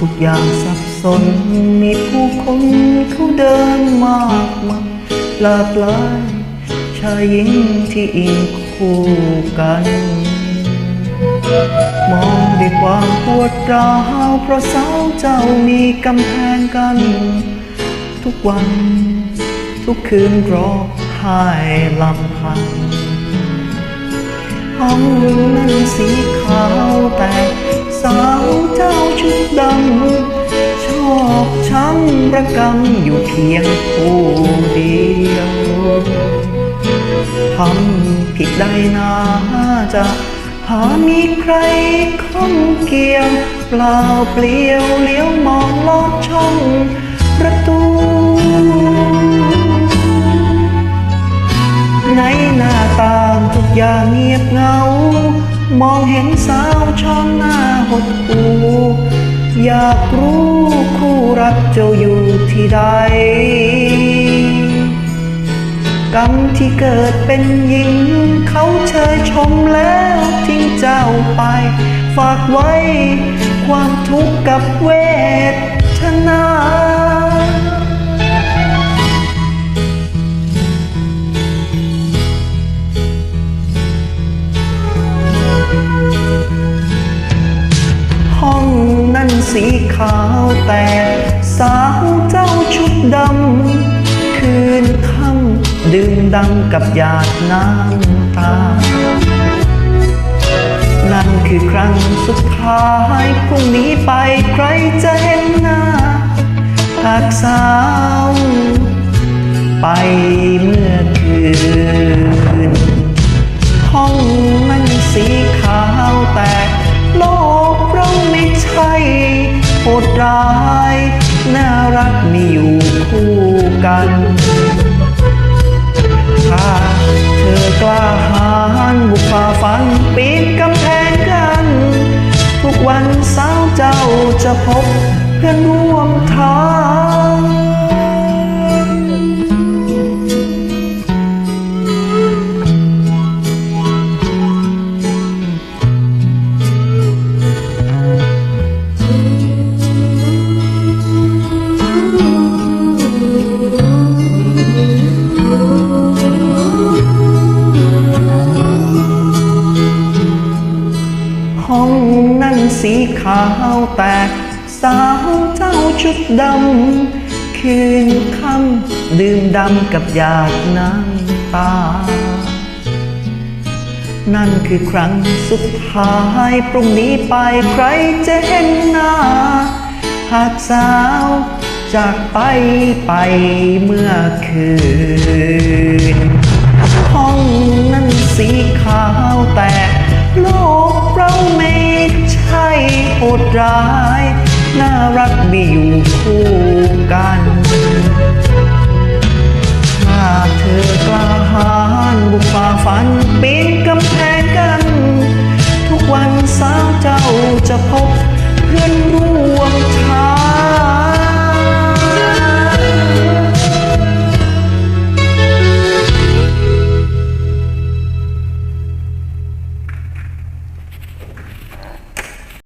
ทุกอย่างสับสน มีผู้คนเขาเดินมากมายหลากหลาย ชายหญิงที่อิงคู่กัน มองด้วยความปวดร้าวเพราะสาวเจ้ามีกำแพงกัน ทุกวัน ทุกคืนร้องไห้ลำพังห้องนั้นสีขาวแต่ ชอบช้ำระกำอยู่เพียงผู้เดียวทำผิดใดนาจะหามีใครข้องเกี่ยว เปล่าเปลี่ยวเลี้ยวมองลอดช่องประตูในหน้าต่างทุกอย่างเงียบเงา มองเห็นสาวช่องหน้าหดหู่ อยากรู้คู่รักเจ้าอยู่ที่ใด กรรมที่เกิดเป็นหญิง เขาเชยชมแล้วทิ้งเจ้าไป ฝากไว้ ความทุกข์กับเวทนา สีขาวแต่สาวเจ้าชุดดำ คืนค่ำดื่มดำกับหยาดน้ำตา นั่นคือครั้งสุดท้ายพรุ่งนี้ไปใครจะเห็นหน้าหากสาว ไปเมื่อคืน จะพบเพื่อนร่วมทาง นั้นสีขาวแต่สาวเจ้าชุดดำ คืนค่ำดื่มดำกับหยาดน้ำตา นั่นคือครั้งสุดท้ายพรุ่งนี้ไปใครจะเห็นหน้า หากสาวจากไปไปเมื่อคืน อดร้าย น่ารักมีอยู่คู่กันหากเธอกล้าหาญบุกฝ่าฟันปีนกำแพงกัน ทุกวันสาวเจ้าจะพบเพื่อน